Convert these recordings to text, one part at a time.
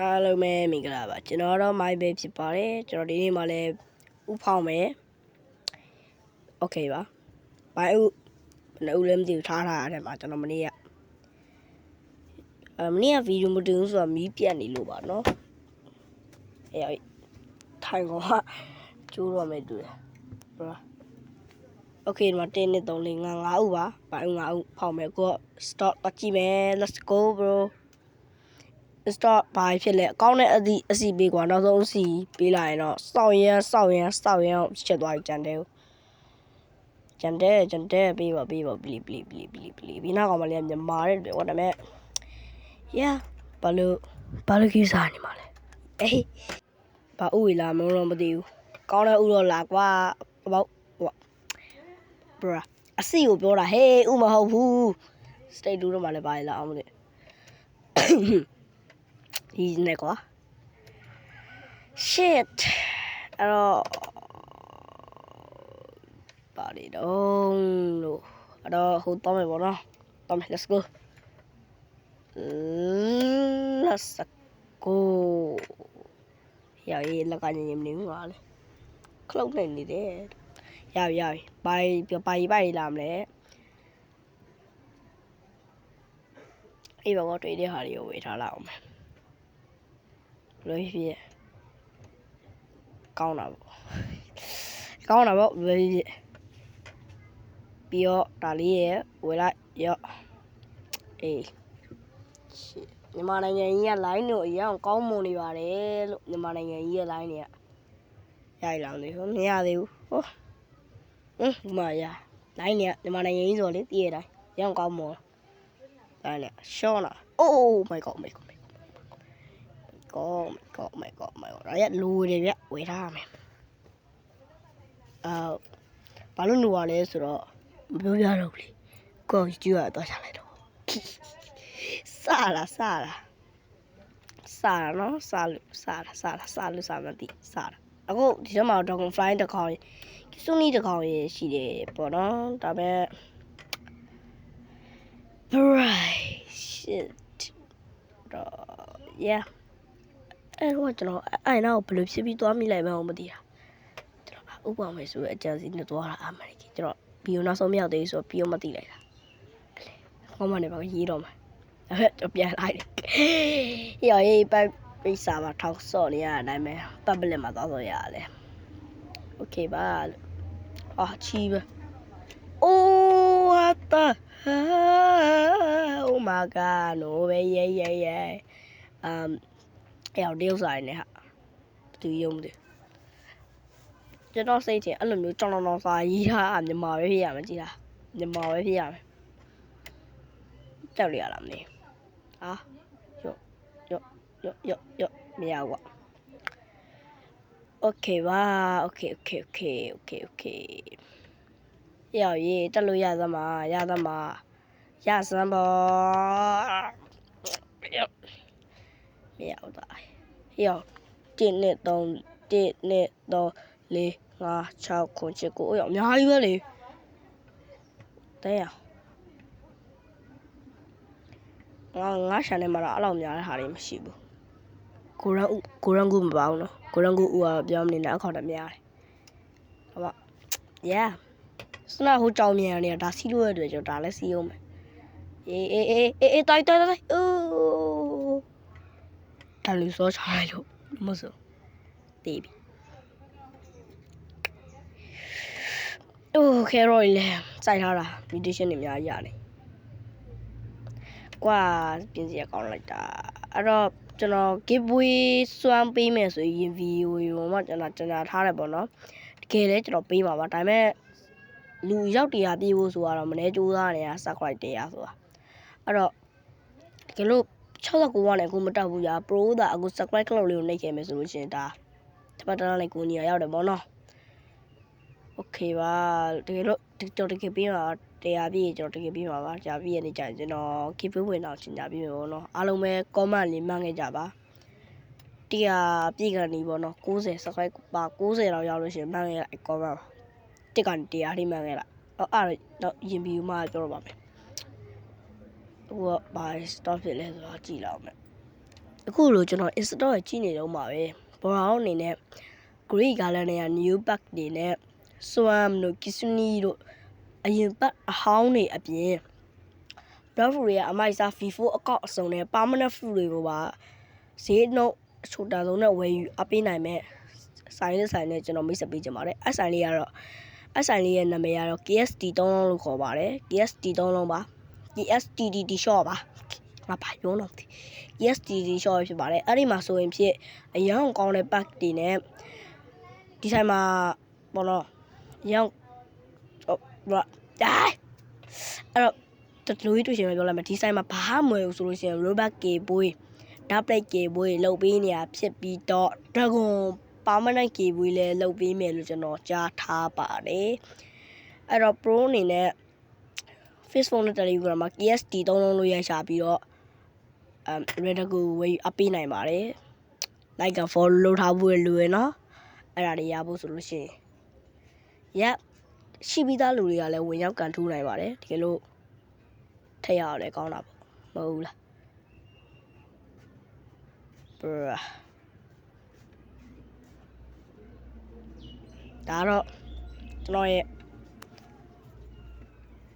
အားလုံးပဲမင်္ဂလာပါကျွန်တော်တော့ my bay ဖြစ်ပါတယ်ကျွန်တော်ဒီနေ့မှလည်းဥဖောင်းမယ်โอเคပါဘိုင်ဥဘယ်လိုလဲမသိဘူးထားထားရတယ်မှာကျွန်တော်မနေ့ကအမနေ့ကဗီဒီယိုမတင်ဘူးဆိုတော့မီးပြတ်နေလို့ပါเนาะအဲ့ထိုင်ကောင်ကကျိုးတော့မယ်တူတယ်ဘရာโอเคဒီမှာ1 2 3 4 5 5ဥပါဘိုင်ဥ5ဥဖောင်းမယ်ကို stop ပတ်ကြည့်မယ် let's go bro stop ဘာဖြစ်လဲအကောင်းတဲ့အသည့်အစီပေးကွာနောက်ဆုံးအစီပေးလာရင်တော့စောက်ရမ်းစောက်ရမ်းစောက်ရမ်းချက်သွားပြီကြံတယ်ကြံတယ်ကြံတယ်ပေးပါပေးပါပလီပလီပလီပလီပလီဒီနောက်ကောင်မလေးကမြန်မာတဲ့တွေဟောဒါမဲ့ yeah ဘာလို့ဘာလို့ကြီးစားနေမှာလဲအေးဘာဥဝေလာမလို့မသိဘူးကောင်းတဲ့ဥတော့လာကွာဘောဟို bra အစီကိုပြောတာဟေးဥမဟုတ်ဘူး state 2တော့မှလည်းပါလာအောင်မသိ ဒီနဲ့ကွာ shit အဲ့တော့ပါလေတော့လို့အဲ့တော့ဟိုတော့မယ်ပေါ့နော်တော့မယ် let's go let's go ရောက်ရေးလက်ကညင်ညင်နေဘူးပါလေခလုတ်နေနေတယ်ရောက်ရောက်ဘိုင်ဘိုင်ဘိုင် လာမလဲအေးဘာတော့တွေ့တဲ့ဟာတွေကိုဝေထားလိုက်အောင်မယ်လို့ဖြစ်ကောင်းတာပေါ့ကောင်းတာပေါ့ဘယ်ဖြစ်ပြီးတော့ဒါလေးရဝယ်လိုက်ရော့အေးမြန်မာနိုင်ငံကြီးက line တို့အရင်ကောင်းမွန်နေပါတယ်လို့မြန်မာနိုင်ငံကြီးရဲ့ line တွေကရိုက်လာတယ်ဟိုမရသေးဘူးဟိုဟင်းဒီမှာရ line တွေကမြန်မာနိုင်ငံကြီးဆိုလေတည်ရတိုင်းရအောင်ကောင်းမွန်ဒါနဲ့ရှော့လာ oh my god my god my god god my god my god ရရလူတွေပြဝေထားရမယ်အာဘာလို့လူရလဲဆိုတော့မပြောပြတော့ဘူးလေကိုကြည့်ရတော့ချလိုက်တော့စလာစလာစလာနော်စလူစလာစလာစလူစမသိစလာအခုဒီထဲမှာ Dragon Fly တစ်ခေါင်ကိစုနီတစ်ခေါင်ရရှိတယ်ပေါ့နော်ဒါပေမဲ့ Right shit တော့ yeah အဲ့တော့ကျွန်တော်အဲ့နောက်ဘယ်လိုဖြစ်ပြီးသွားမိလိုက်မှမသိတာကျွန်တော်ဥပမာမယ်ဆိုရင်အကြံစီနဲ့သွားတာအမှန်ကြီးကျွန်တော်ဘီယိုနောက်ဆုံးမရောက်သေးဘူးဆိုတော့ဘီယိုမသိလိုက်တာဟောမနေပါဘူးရေးတော့မှာအဲ့တော့ပြန်လိုက်တယ်ရော်ရေးပိုက်ပိစာမှာထောက်ဆော့နေရတဲ့အတိုင်းပဲ public မှာသွားဆော့ရရတယ် okay ပါလို့အာချီးပဲအိုးဟာတာ oh my god no way yeah yeah yeah um အဲ့တော့တရုတ်ဆိုင်နဲ့ဟာသူယုံတယ်ကျွန်တော်စိတ်ထင်အဲ့လိုမျိုးကြောင်တောင်တောင်စာရေးထားမြန်မာပဲဖြစ်ရမယ်ကြည်လားမြန်မာပဲဖြစ်ရမယ်ကြောက်ရရလားမသိဟာရော့ရော့ရော့ရော့ရော့မရဘူးကွာ Okay ပါ Okay okay okay okay okay ရောက်ရေးတက်လို့ရသမှာရသမှာရစမ်းပါ မရဘူးသားရောက်1နဲ့3 1နဲ့3 4 5 6 9 10 9ရောက်အများကြီးပဲလေတဲ့ရငါငါရှာနေမှာတော့အဲ့လောက်များတဲ့ဟာတွေမရှိဘူးကိုရန်ကိုရန်ကူမပါဘူးနော်ကိုရန်ကူဦးကပြောမနေနဲ့အခေါက်တများတယ်ဟုတ်ပါ yeah စနာဟိုကြောင်မြန်နေတာဒါစီးလို့ရတဲ့ကြောင့်ဒါလည်းစီးအောင်မယ်အေးအေးအေးအေးတိုက်တိုက်တိုက်အိုး ဒါလူစောချလိုက်လို့မဆိုတေးပြီโอเคရောလေစိုက်ထားတာ meditation တွေအများကြီးရတယ်ကွာပြင်စီကောင်းလိုက်တာအဲ့တော့ကျွန်တော် giveaway စွမ်းပေးမယ်ဆိုရင် video ရောမှကျွန်တော်ကျွန်တော်ထားတယ်ပေါ့နော်တကယ်လဲကျွန်တော်ပေးမှာပါဒါပေမဲ့လူရောက်တရားပြေးဖို့ဆိုတော့မနေကြိုးစားနေတာ subscribe တရားဆိုတာအဲ့တော့တကယ်လို့ 69ကနေအခုမတက်ဘူးညာ pro ဒါအခု subscribe ကလောက်လေးကိုနှိပ်ခဲ့မယ်ဆိုလို့ရှိရင်ဒါတပတ်တန်းလေးကိုနေရရောက်တယ်ပေါ့နော် okay ပါတကယ်လို့ကျွန်တော်တကယ်ပြီးမှာတရားပြည့်ကျွန်တော်တကယ်ပြီးမှာပါကြာပြည့်ရနေကြရင်ကျွန်တော် keep ဝင်တော့ရှင်းကြပြီးမယ်ပေါ့နော်အားလုံးပဲ comment လေးမှတ်ခဲ့ကြပါတရားပြည့်ကနေပေါ့နော်90 subscribe ပါ90လောက်ရောက်လို့ရှိရင်မှတ်ခဲ့လိုက် comment ပါတစ်ကနေတရားထိမှန်ခဲ့လားအော်အဲ့တော့ရင်ပြီးမှပြောတော့ပါမယ် ဟိုကဘာ stop ဖြစ်လဲဆိုတော့ကြည့်လောက်မယ်အခုလိုကျွန်တော် install ကြည့်နေတော့မှာပဲဘောရောင်းအနေနဲ့ Great Garland နဲ့ New Pack တွေနဲ့ Swam တို့ Kitsune တို့အရင်ပတ်အဟောင်းတွေအပြင် Dove တွေကအမိုက်စား V4 အကောက်အစုံနဲ့ permanent fruit တွေကိုပါဈေးနှုန်းအချိုတာဆုံးနဲ့ဝယ်ယူအပေးနိုင်မဲ့ဆိုင်နဲ့ဆိုင်နဲ့ကျွန်တော်မိတ်ဆက်ပေးကြပါတယ်အဆိုင်လေးကတော့အဆိုင်လေးရဲ့နာမည်ကတော့ KST 3လုံးလို့ခေါ်ပါတယ် KST 3လုံးပါ KSTD shop ပါငါဘာပြောတော့မသိ KSTD shop ဖြစ်ပါတယ်အဲ့ဒီမှာဆိုရင်ဖြစ်အယောင်ကောင်းတဲ့ pack တွေနဲ့ဒီဆိုင်မှာဘောနော်အယောင်ဟိုဘာဒါအဲ့တော့တလူကြီးတွေ့ရှင်ပဲပြောလိုက်မယ်ဒီဆိုင်မှာဘာမှမဝယ်ဘူးဆိုလို့ရှိရင် robot K ဘွေး double plate K ဘွေးလုတ်ပေးနေရဖြစ်ပြီးတော့ dragon permanent K ဘွေးလည်းလုတ်ပေးမယ်လို့ကျွန်တော်ကြားထားပါတယ်အဲ့တော့ pro အနေနဲ့ Facebook နဲ့ Telegram မှာ KST သုံးလုံးလို့ရရှာပြီးတော့အမ် Redgo ဝယ်အပေးနိုင်ပါတယ် like က follow လုပ်ထားဖို့လိုရယ်နော်အဲ့ဒါတွေရဖို့ဆိုလို့ရှိရင် yep ရှိပြီးသားလူတွေကလည်းဝင်ရောက်ကန်ထူးနိုင်ပါတယ်တကယ်လို့ထည့်ရအောင်လည်းကောင်းတာပေါ့မဟုတ်ဘူးလား bruh ဒါတော့ကျွန်တော်ရဲ့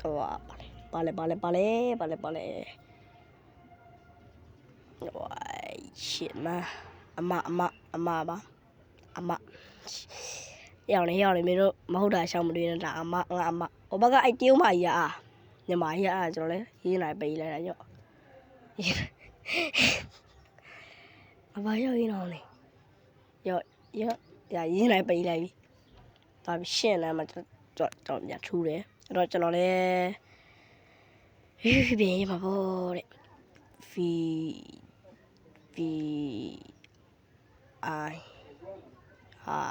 တော့ပါ ပါလဲပါလဲပါလဲပါလဲပါလဲဝိုင်းရှစ်မအမအမအမပါအမရောင်နေရောင်နေမင်းတို့မဟုတ်တာရှောင်မတွေ့နဲ့လားအမငါအမဟိုဘက်ကအဲ့တေးဥမာကြီးအာညီမကြီးအာကျွန်တော်လဲရေးလိုက်ပေးလိုက်တာညော့အဘရောက်ရင်းအောင်လေရော့ရော့ရာရင်းလိုက်ပိတ်လိုက်ပြီဒါပြီးရှင်းလမ်းမှာကျွန်တော်ကျွန်တော်ပြန်ထူတယ်အဲ့တော့ကျွန်တော်လည်း ဖီဖီပြန်ရပါဘောတဲ့ဖီဖီအိုင်အာ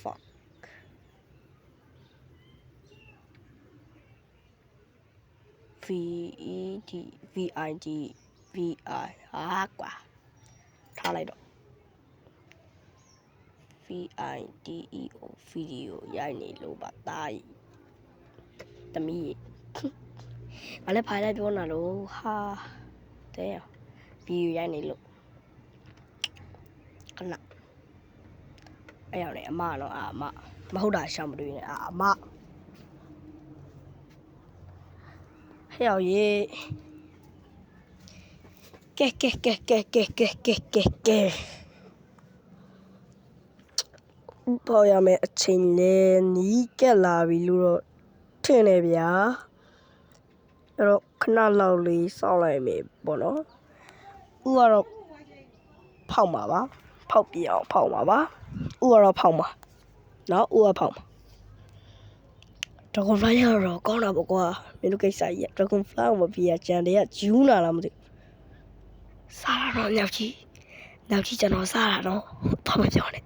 fuck ဖီ d v i d v i ဟာကွာထားလိုက်တော့ v i d e o video ရိုက်နေလို့ပါတားသမီး ငါလည်းဖိုင်လိုက်ပြောနေတာလို့ဟာတဲ့ဗီဒီယိုရိုက်နေလို့ခဏအဲ့ရောက်နေအမတော့အာအမမဟုတ်တာရှောင်မတွေ့နဲ့အာအမဟဲ့ရောက်ရေကဲကဲကဲကဲကဲကဲကဲကဲကဲပေါ်ရမယ်အချိန်လဲနီးကက်လာပြီလို့တော့ထင်တယ်ဗျာ အဲ့တော့ခဏလောက်လေးစောင့်လိုက်မယ်ပေါ့နော်ဥကတော့ဖောက်မှာပါဖောက်ပြအောင်ဖောက်မှာပါဥကတော့ဖောက်မှာနော်ဥကဖောက်မှာ Dragon Fly ရတော့ကောင်းတာပေါ့ကွာမင်းတို့ကိစ္စကြီး Dragon Fly ကိုမပြရကြံတဲ့ကဂျူးနာလားမသိဘူးစားတော့မြောက်ကြီးမြောက်ကြီးကျွန်တော်စားတာနော်တော့မပြောနဲ့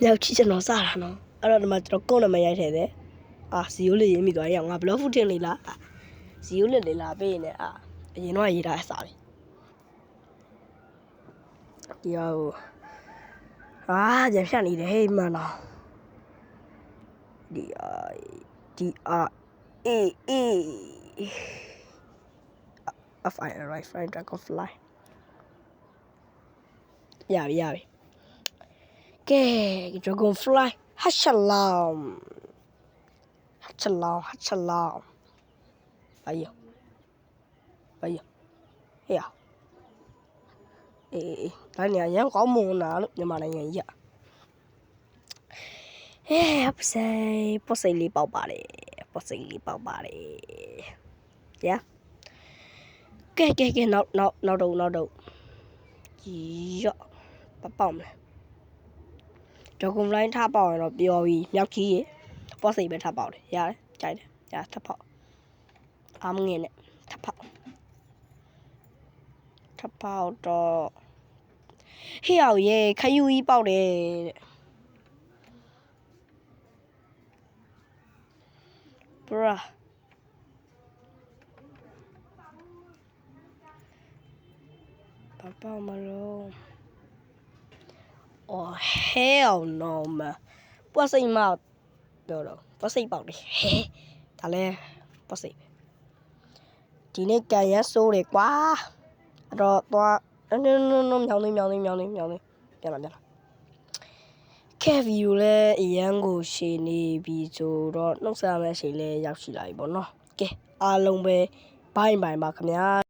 မြောက်ကြီးကျွန်တော်စားတာနော်အဲ့တော့ဒီမှာကျွန်တော်ကုန်းနမရိုက်ထည့်တယ်အာဇီယိုလေးရေးမိသွားရအောင်ငါဘလော့ဖူတင်လေးလား ဇီယိုလေးလေးလားပေးနေအာအရင်တော့ရေးထားအစားလေးဒီဟာကိုအာကြံဖြတ်နေတယ်ဟေးမန်တော့ဒီအာဒီအာအေးအေး F I R I fly dragonfly ရပြီရပြီကဲ dragonfly ဟာရှလောမ်ဟာရှလောမ်ဟာရှလောမ် ဘာယောဘာယောဟေးအေးအေးဒါညာရန်ကောင်းမွန်လာလို့မြန်မာနိုင်ငံကြီးอ่ะဟဲ့ပစိပစိလေးပေါက်ပါတယ်ပစိလေးပေါက်ပါတယ်ရကဲကဲကဲနောက်နောက်နောက်တော့နောက်တော့ရော့ပပေါက်မလဲဒဂုံလိုင်းထားပေါက်ရင်တော့ပျော်ပြီမြောက်ကြီးရေပေါ့စိပဲထားပေါက်တယ်ရတယ်ကြိုက်တယ်ရထပ်ပေါက် อามึงเห็นเนี่ยทับเผาทับเผาต่อဟေ့အောင်ရေခယူကြီးပေါက်တယ်တဲ့ဘရာပပမလောအော်ဟဲအောင်နော်မပွက်စိတ်မပြောတော့ပွက်စိတ်ပေါက်တယ်ဟဲဒါလဲပွက်စိတ် ဒီနေ့ကန်ရဆိုးတယ်ကွာအဲ့တော့သွားနုံနုံနုံမြောင်းလေးမြောင်းလေးမြောင်းလေးမြောင်းလေးပြန်လာပြန်လာကဲဗီကိုလည်းအရန်ကိုရှည်နေပြီဆိုတော့နှုတ်ဆက်ရမယ့်အချိန်လည်းရောက်ရှိလာပြီပေါ့နော်ကဲအားလုံးပဲဘိုင်ဘိုင်ပါခင်ဗျာ